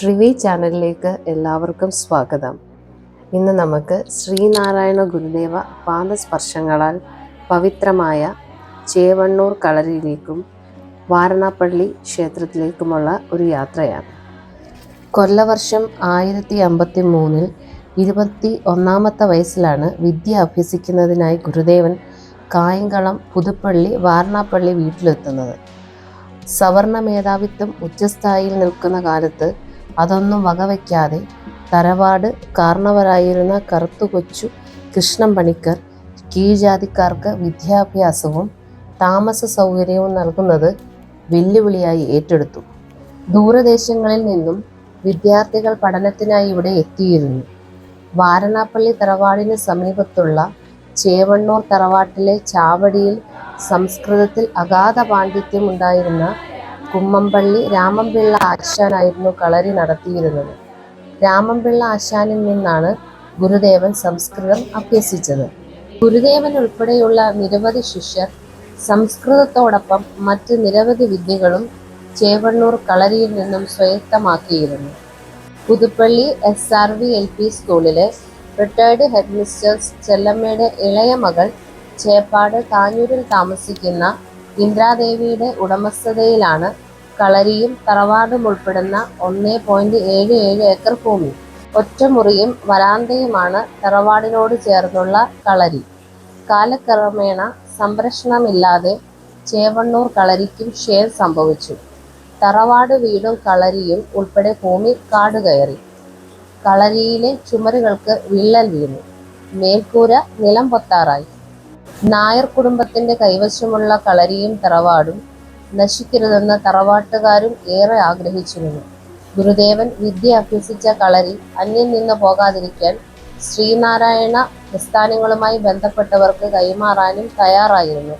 ട്രിവി ചാനലിലേക്ക് എല്ലാവർക്കും സ്വാഗതം. ഇന്ന് നമുക്ക് ശ്രീനാരായണ ഗുരുദേവ പാദസ്പർശങ്ങളാൽ പവിത്രമായ ചേവണ്ണൂർ കളരിയിലേക്കും വാരണാപ്പള്ളി ക്ഷേത്രത്തിലേക്കുമുള്ള ഒരു യാത്രയാണ്. കൊല്ലവർഷം ആയിരത്തി അമ്പത്തി മൂന്നിൽ ഇരുപത്തി ഒന്നാമത്തെ വയസ്സിലാണ് വിദ്യ അഭ്യസിക്കുന്നതിനായി ഗുരുദേവൻ കായംകളം പുതുപ്പള്ളി വാരണാപ്പള്ളി വീട്ടിലെത്തുന്നത്. സവർണ മേധാവിത്വം ഉച്ചസ്ഥായിയിൽ നിൽക്കുന്ന കാലത്ത് അതൊന്നും വകവയ്ക്കാതെ തറവാട് കാരണവരായിരുന്ന കറുത്തുകൊച്ചു കൃഷ്ണൻ പണിക്കർ കീഴ്ജാതിക്കാർക്ക് വിദ്യാഭ്യാസവും താമസ സൗകര്യവും നൽകുന്നത് വെല്ലുവിളിയായി ഏറ്റെടുത്തു. ദൂരദേശങ്ങളിൽ നിന്നും വിദ്യാർത്ഥികൾ പഠനത്തിനായി ഇവിടെ എത്തിയിരുന്നു. വാരണാപ്പള്ളി തറവാടിന് സമീപത്തുള്ള ചേവണ്ണൂർ തറവാട്ടിലെ ചാവടിയിൽ സംസ്കൃതത്തിൽ അഗാധ പാണ്ഡിത്യം ഉണ്ടായിരുന്ന കുമ്മമ്പള്ളി രാമൻപിള്ള ആശാനായിരുന്നു കളരി നടത്തിയിരുന്നത്. രാമൻപിള്ള ആശാനിൽ നിന്നാണ് ഗുരുദേവൻ സംസ്കൃതം അഭ്യസിച്ചത്. ഗുരുദേവൻ ഉൾപ്പെടെയുള്ള നിരവധി ശിഷ്യർ സംസ്കൃതത്തോടൊപ്പം മറ്റ് നിരവധി വിദ്യകളും ചേവണ്ണൂർ കളരിയിൽ നിന്നും സ്വായത്തമാക്കിയിരുന്നു. Puthuppally S R V L P സ്കൂളിലെ റിട്ടയർഡ് ഹെഡ് മിസ്റ്റേഴ്സ് ചെല്ലമ്മയുടെ ഇളയ മകൾ ചേപ്പാട് താഞ്ഞൂരിൽ താമസിക്കുന്ന ഇന്ദ്രാദേവിയുടെ ഉടമസ്ഥതയിലാണ് കളരിയും തറവാടും ഉൾപ്പെടുന്ന ഒന്നേ പോയിന്റ് ഏഴ് ഏഴ് ഏക്കർ ഭൂമി. ഒറ്റമുറിയും വരാന്തയുമാണ് തറവാടിനോട് ചേർന്നുള്ള കളരി. കാലക്രമേണ സംരക്ഷണമില്ലാതെ ചേവണ്ണൂർ കളരിക്കും ക്ഷയം സംഭവിച്ചു. തറവാട് വീടും കളരിയും ഉൾപ്പെടെ ഭൂമി കാടുകയറി. കളരിയിലെ ചുമരുകൾക്ക് വിള്ളൽ വീണു. മേൽക്കൂര നിലം പൊത്താറായി. നായർ കുടുംബത്തിന്റെ കൈവശമുള്ള കളരിയും തറവാടും നശിക്കരുതെന്ന് തറവാട്ടുകാരും ഏറെ ആഗ്രഹിച്ചിരുന്നു. ഗുരുദേവൻ വിദ്യ അഭ്യസിച്ച കളരി അന്യം നിന്ന് പോകാതിരിക്കാൻ ശ്രീനാരായണ പ്രസ്ഥാനങ്ങളുമായി ബന്ധപ്പെട്ടവർക്ക് കൈമാറാനും തയ്യാറായിരുന്നു.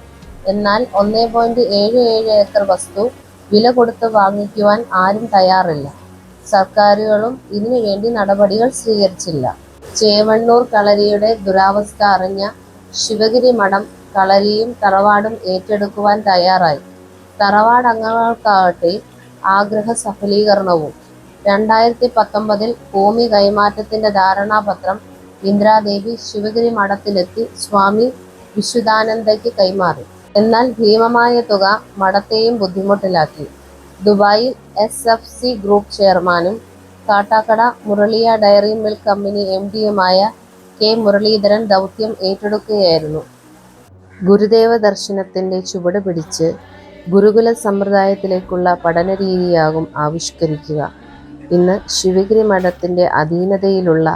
എന്നാൽ ഒന്നേ പോയിന്റ് ഏഴ് ഏഴ് ഏക്കർ വസ്തു വില കൊടുത്ത് വാങ്ങിക്കുവാൻ ആരും തയ്യാറില്ല. സർക്കാരുകളും ഇതിനുവേണ്ടി നടപടികൾ സ്വീകരിച്ചില്ല. ചേവണ്ണൂർ കളരിയുടെ ദുരാവസ്ഥ അറിഞ്ഞ ശിവഗിരി മഠം കളരിയും തറവാടും ഏറ്റെടുക്കുവാൻ തയ്യാറായി. തറവാട് അംഗങ്ങൾക്കാകട്ടെ ആഗ്രഹ സഫലീകരണവും. രണ്ടായിരത്തി പത്തൊമ്പതിൽ ഭൂമി കൈമാറ്റത്തിന്റെ ധാരണാപത്രം ഇന്ദ്രാദേവി ശിവഗിരി മഠത്തിലെത്തി സ്വാമി വിശുദ്ധാനന്ദയ്ക്ക് കൈമാറി. എന്നാൽ ഭീമമായ തുക മഠത്തെയും ബുദ്ധിമുട്ടിലാക്കി. ദുബായിൽ എസ് എഫ് സി ഗ്രൂപ്പ് ചെയർമാനും Kattakada Muraliya dairy milk company M ഡിയുമായ K. Muraleedharan ദൗത്യം ഏറ്റെടുക്കുകയായിരുന്നു. ഗുരുദേവ ദർശനത്തിന്റെ ചുവട് പിടിച്ച് ഗുരുകുല സമ്പ്രദായത്തിലേക്കുള്ള പഠനരീതിയാകും ആവിഷ്കരിക്കുക. ഇന്ന് ശിവഗിരി മഠത്തിന്റെ അധീനതയിലുള്ള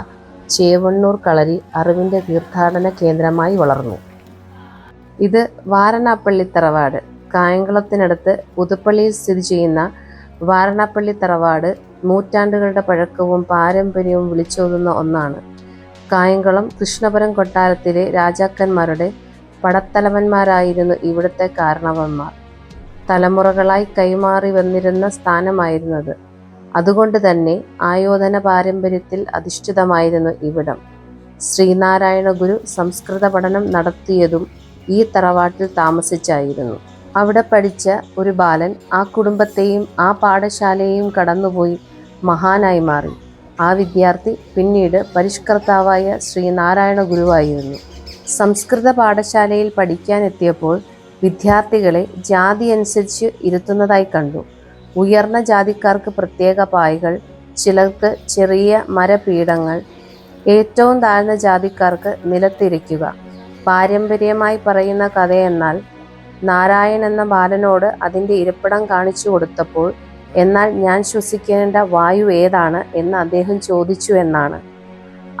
ചേവണ്ണൂർ കളരി അറിവിന്റെ തീർത്ഥാടന കേന്ദ്രമായി വളർന്നു. ഇത് വാരണാപ്പള്ളി തറവാട്. കായംകുളത്തിനടുത്ത് പുതുപ്പള്ളിയിൽ സ്ഥിതി ചെയ്യുന്ന വാരണാപ്പള്ളി തറവാട് നൂറ്റാണ്ടുകളുടെ പഴക്കവും പാരമ്പര്യവും വിളിച്ചോതുന്ന ഒന്നാണ്. കായംകുളം കൃഷ്ണപുരം കൊട്ടാരത്തിലെ രാജാക്കന്മാരുടെ പടത്തലവന്മാരായിരുന്നു ഇവിടുത്തെ കാരണവന്മാർ. തലമുറകളായി കൈമാറി വന്നിരുന്ന സ്ഥാനമായിരുന്നത്. അതുകൊണ്ട് തന്നെ ആയോധന പാരമ്പര്യത്തിൽ അധിഷ്ഠിതമായിരുന്നു ഇവിടം. ശ്രീനാരായണ ഗുരു സംസ്കൃത പഠനം നടത്തിയതും ഈ തറവാട്ടിൽ താമസിച്ചായിരുന്നു. അവിടെ പഠിച്ച ഒരു ബാലൻ ആ കുടുംബത്തെയും ആ പാഠശാലയെയും കടന്നുപോയി മഹാനായി മാറി. ആ വിദ്യാർത്ഥി പിന്നീട് പരിഷ്കർത്താവായ ശ്രീനാരായണ ഗുരുവായിരുന്നു. സംസ്കൃത പാഠശാലയിൽ പഠിക്കാനെത്തിയപ്പോൾ വിദ്യാർത്ഥികളെ ജാതി അനുസരിച്ച് ഇരുത്തുന്നതായി കണ്ടു. ഉയർന്ന ജാതിക്കാർക്ക് പ്രത്യേക പായകൾ ചിലർക്ക് ചെറിയ മരപീഠങ്ങൾ ഏറ്റവും താഴ്ന്ന ജാതിക്കാർക്ക് നിലത്തിരിക്കുക. പാരമ്പര്യമായി പറയുന്ന കഥയെന്നാൽ നാരായൺ എന്ന ബാലനോട് അതിന്റെ ഇരിപ്പിടം കാണിച്ചു കൊടുത്തപ്പോൾ എന്നാൽ ഞാൻ ശ്വസിക്കേണ്ട വായു ഏതാണ് എന്ന് അദ്ദേഹം ചോദിച്ചു എന്നാണ്.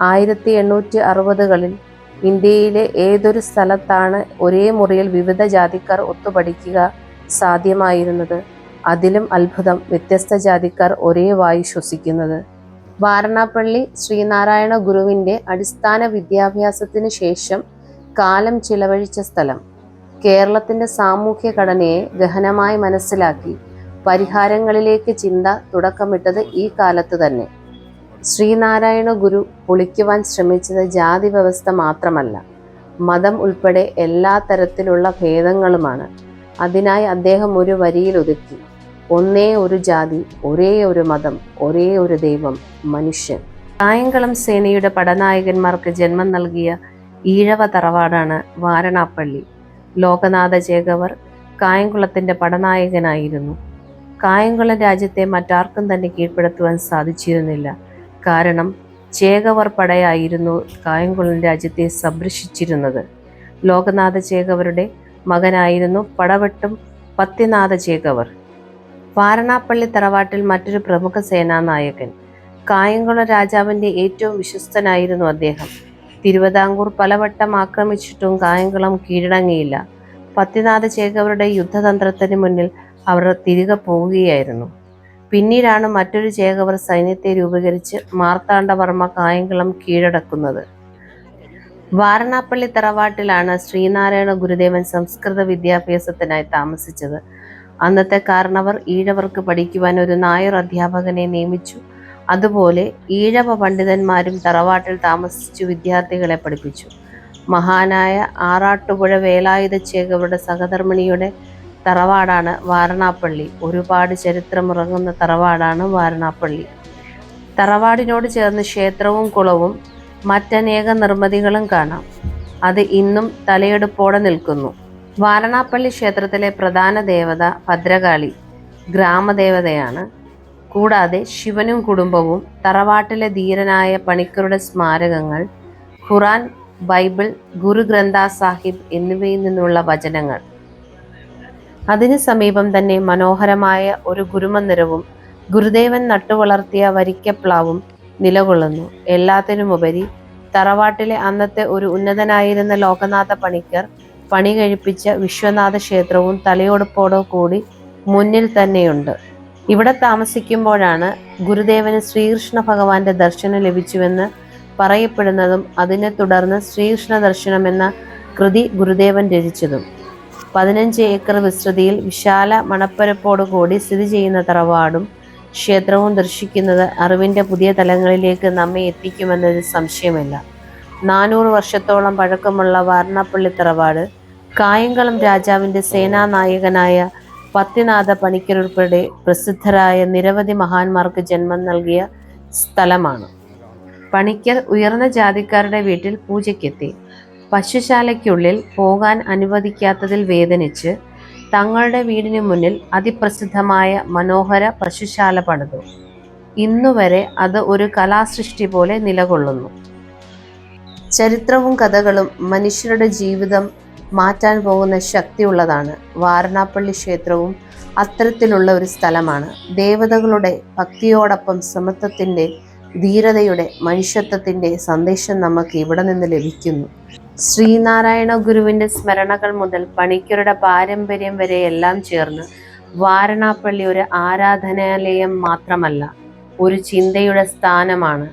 ആയിരത്തി എണ്ണൂറ്റി അറുപതുകളിൽ ഇന്ത്യയിലെ ഏതൊരു സ്ഥലത്താണ് ഒരേ മുറിയിൽ വിവിധ ജാതിക്കാർ ഒത്തുപഠിക്കുക സാധ്യമായിരുന്നത്? അതിലും അത്ഭുതം വ്യത്യസ്ത ജാതിക്കാർ ഒരേ വായു ശ്വസിക്കുന്നത്. വാരണാപ്പള്ളി ശ്രീനാരായണ ഗുരുവിന്റെ അടിസ്ഥാന വിദ്യാഭ്യാസത്തിന് ശേഷം കാലം ചിലവഴിച്ച സ്ഥലം കേരളത്തിന്റെ സാമൂഹ്യ ഘടനയെ ഗഹനമായി മനസ്സിലാക്കി. പരിഹാരങ്ങളിലേക്ക് ചിന്ത തുടക്കമിട്ടത് ഈ കാലത്ത് തന്നെ. ശ്രീനാരായണ ഗുരു പൊളിക്കുവാൻ ശ്രമിച്ചത് ജാതി വ്യവസ്ഥ മാത്രമല്ല മതം ഉൾപ്പെടെ എല്ലാ തരത്തിലുള്ള ഭേദങ്ങളുമാണ്. അതിനായി അദ്ദേഹം ഒരു വരിയിൽ ഒതുക്കി ഒന്നേ ഒരു ജാതി ഒരേ ഒരു മതം ഒരേ ഒരു ദൈവം മനുഷ്യൻ. കായംകുളം സേനയുടെ പടനായകന്മാർക്ക് ജന്മം നൽകിയ ഈഴവ തറവാടാണ് വാരണാപ്പള്ളി. ലോകനാഥ ജേഖവർ കായംകുളത്തിന്റെ പടനായകനായിരുന്നു. കായംകുളം രാജ്യത്തെ മറ്റാർക്കും തന്നെ കീഴ്പ്പെടുത്തുവാൻ സാധിച്ചിരുന്നില്ല. കാരണം ചേകവർ പടയായിരുന്നു കായംകുളം രാജ്യത്തെ സംരക്ഷിച്ചിരുന്നത്. ലോകനാഥ ചേകവരുടെ മകനായിരുന്നു പടവെട്ടും പത്തിനാഥ ചേകവർ. വാരണാപ്പള്ളി തറവാട്ടിൽ മറ്റൊരു പ്രമുഖ സേനാനായകൻ. കായംകുളം രാജാവിന്റെ ഏറ്റവും വിശ്വസ്തനായിരുന്നു അദ്ദേഹം. തിരുവിതാംകൂർ പലവട്ടം ആക്രമിച്ചിട്ടും കായംകുളം കീഴടങ്ങിയില്ല. പത്തിനാഥ ചേകവരുടെ യുദ്ധതന്ത്രത്തിന് മുന്നിൽ അവർ തിരികെ പോവുകയായിരുന്നു. പിന്നീടാണ് മറ്റൊരു ചേകവർ സൈന്യത്തെ രൂപീകരിച്ച് മാർത്താണ്ഡവർമ്മ കായംകുളം കീഴടക്കുന്നത്. വാരണാപ്പള്ളി തറവാട്ടിലാണ് ശ്രീനാരായണ ഗുരുദേവൻ സംസ്കൃത വിദ്യാഭ്യാസത്തിനായി താമസിച്ചത്. അന്നത്തെ കാരണവർ ഈഴവർക്ക് പഠിക്കുവാൻ ഒരു നായർ അധ്യാപകനെ നിയമിച്ചു. അതുപോലെ ഈഴവ പണ്ഡിതന്മാരും തറവാട്ടിൽ താമസിച്ചു വിദ്യാർത്ഥികളെ പഠിപ്പിച്ചു. മഹാനായ ആറാട്ടുപുഴ വേലായുധ ചേകവരുടെ സഹധർമ്മിണിയുടെ തറവാടാണ് വാരണാപ്പള്ളി. ഒരുപാട് ചരിത്രമുറങ്ങുന്ന തറവാടാണ് വാരണാപ്പള്ളി. തറവാടിനോട് ചേർന്ന് ക്ഷേത്രവും കുളവും മറ്റനേക നിർമ്മിതികളും കാണാം. അത് ഇന്നും തലയെടുപ്പോടെ നിൽക്കുന്നു. വാരണാപ്പള്ളി ക്ഷേത്രത്തിലെ പ്രധാന ദേവത ഭദ്രകാളി ഗ്രാമദേവതയാണ്. കൂടാതെ ശിവനും കുടുംബവും തറവാട്ടിലെ ധീരനായ പണിക്കരുടെ സ്മാരകങ്ങൾ ഖുറാൻ ബൈബിൾ ഗുരുഗ്രന്ഥ സാഹിബ് എന്നിവയിൽ നിന്നുള്ള വചനങ്ങൾ. അതിനു സമീപം തന്നെ മനോഹരമായ ഒരു ഗുരുമന്ദിരവും ഗുരുദേവൻ നട്ടുവളർത്തിയ വരിക്കപ്ലാവും നിലകൊള്ളുന്നു. എല്ലാത്തിനുമുപരി തറവാട്ടിലെ അന്നത്തെ ഒരു ഉന്നതനായിരുന്ന ലോകനാഥ പണിക്കർ പണി കഴിപ്പിച്ച വിശ്വനാഥ ക്ഷേത്രവും തലയോടുപ്പോടോ കൂടി മുന്നിൽ തന്നെയുണ്ട്. ഇവിടെ താമസിക്കുമ്പോഴാണ് ഗുരുദേവന് ശ്രീകൃഷ്ണ ഭഗവാന്റെ ദർശനം ലഭിച്ചുവെന്ന് പറയപ്പെടുന്നതും അതിനെ തുടർന്ന് ശ്രീകൃഷ്ണ ദർശനം എന്ന കൃതി ഗുരുദേവൻ രചിച്ചതും. പതിനഞ്ച് ഏക്കർ വിസ്തൃതിയിൽ വിശാല മണപ്പരപ്പോടുകൂടി സ്ഥിതി ചെയ്യുന്ന തറവാടും ക്ഷേത്രവും ദർശിക്കുന്നത് അറിവിന്റെ പുതിയ തലങ്ങളിലേക്ക് നമ്മെ എത്തിക്കുമെന്നതിൽ സംശയമില്ല. നാനൂറ് വർഷത്തോളം പഴക്കമുള്ള വാരണപ്പള്ളി തറവാട് കായംകുളം രാജാവിന്റെ സേനാനായകനായ പത്തിനാഥ പണിക്കരുൾപ്പെടെ പ്രസിദ്ധരായ നിരവധി മഹാന്മാർക്ക് ജന്മം നൽകിയ സ്ഥലമാണ്. പണിക്കർ ഉയർന്ന ജാതിക്കാരുടെ വീട്ടിൽ പൂജയ്ക്കെത്തി. പശുശാലയ്ക്കുള്ളിൽ പോകാൻ അനുവദിക്കാത്തതിൽ വേദനിച്ച് തങ്ങളുടെ വീടിന് മുന്നിൽ അതിപ്രസിദ്ധമായ മനോഹര പശുശാല പണിതു. ഇന്നുവരെ അത് ഒരു കലാസൃഷ്ടി പോലെ നിലകൊള്ളുന്നു. ചരിത്രവും കഥകളും മനുഷ്യരുടെ ജീവിതം മാറ്റാൻ പോകുന്ന ശക്തിയുള്ളതാണ്. വാരണാപ്പള്ളി ക്ഷേത്രവും അത്തരത്തിലുള്ള ഒരു സ്ഥലമാണ്. ദേവതകളുടെ ഭക്തിയോടൊപ്പം സമത്വത്തിന്റെ ധീരതയുടെ മനുഷ്യത്വത്തിന്റെ സന്ദേശം നമുക്ക് ഇവിടെ നിന്ന് ലഭിക്കുന്നു. ശ്രീനാരായണ ഗുരുവിന്റെ സ്മരണകൾ മുതൽ പണിക്കരുടെ പാരമ്പര്യം വരെ എല്ലാം ചേർന്ന് വാരണാപ്പള്ളി ഒരു ആരാധനാലയം മാത്രമല്ല ഒരു ചിന്തയുടെ സ്ഥാനമാണ്.